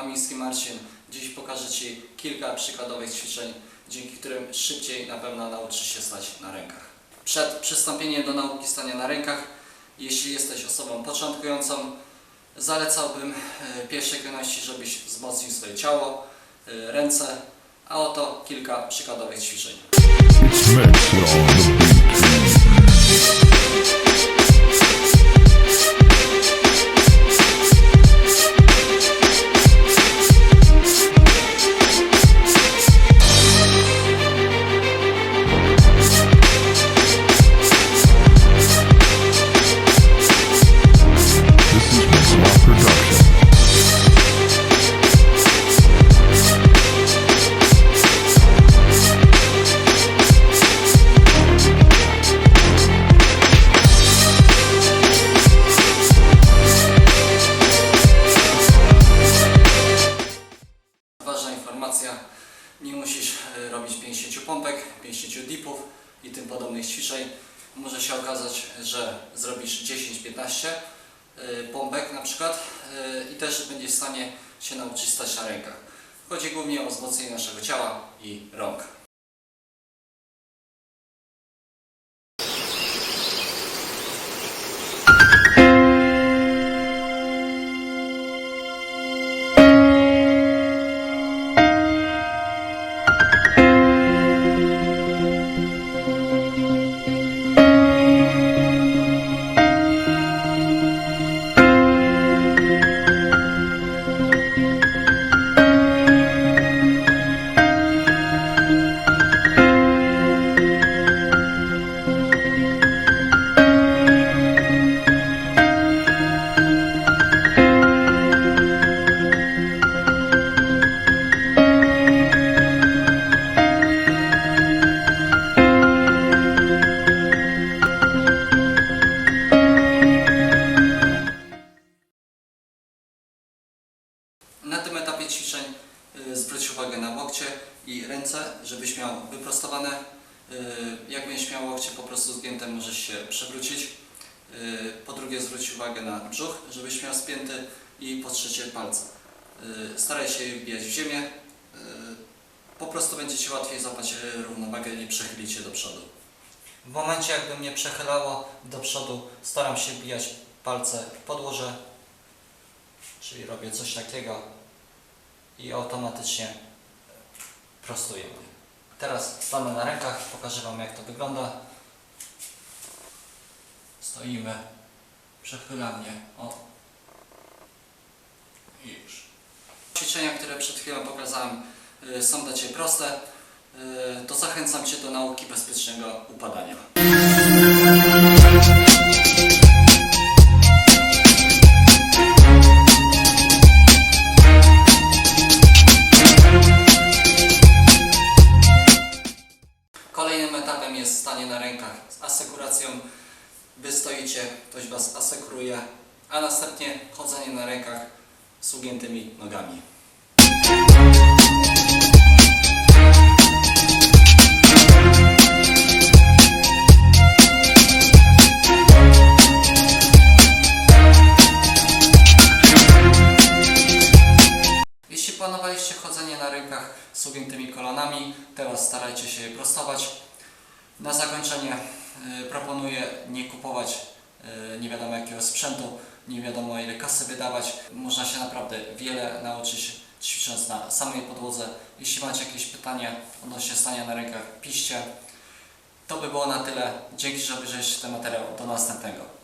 Amiński Marcin dziś pokaże Ci kilka przykładowych ćwiczeń, dzięki którym szybciej na pewno nauczysz się stać na rękach. Przed przystąpieniem do nauki stania na rękach, jeśli jesteś osobą początkującą, zalecałbym w pierwszej kolejności, żebyś wzmocnił swoje ciało, e, ręce, a oto kilka przykładowych ćwiczeń. 50 dipów i tym podobnych ćwiczeń. Może się okazać, że zrobisz 10-15 e, pompek na przykład e, i też będziesz w stanie się nauczyć stać na rękach. Chodzi głównie o wzmocnienie naszego ciała i rąk. Na tym etapie ćwiczeń y, zwróć uwagę na łokcie i ręce, żebyś miał wyprostowane. Y, Jak będziesz miał łokcie po prostu zgięte, możesz się przewrócić. Y, Po drugie zwróć uwagę na brzuch, żebyś miał spięty i po trzecie palce. Staraj się wbijać w ziemię. Po prostu będzie Ci łatwiej złapać równowagę i przechylić się do przodu. W momencie jakby mnie przechylało do przodu, staram się wbijać palce w podłoże, Czyli robię coś takiego i automatycznie prostuję mnie. Teraz stanę na rękach, pokażę Wam jak to wygląda. Stoimy, przechylam mnie, o. I już. Ćwiczenia, które przed chwilą pokazałem y, są dla Ciebie proste, y, to zachęcam Cię do nauki bezpiecznego upadania. Kolejnym etapem jest stanie na rękach z asekuracją. Wy stoicie, ktoś Was asekuruje, a następnie chodzenie na rękach z ugiętymi nogami. Planowaliście chodzenie na rękach z ugiętymi kolanami, teraz starajcie się je prostować. Na zakończenie y, proponuję nie kupować y, nie wiadomo jakiego sprzętu, nie wiadomo ile kasy wydawać. Można się naprawdę wiele nauczyć ćwicząc na samej podłodze. Jeśli macie jakieś pytania odnośnie stania na rękach, piszcie. To by było na tyle. Dzięki, że obejrzeliście ten materiał. Do następnego.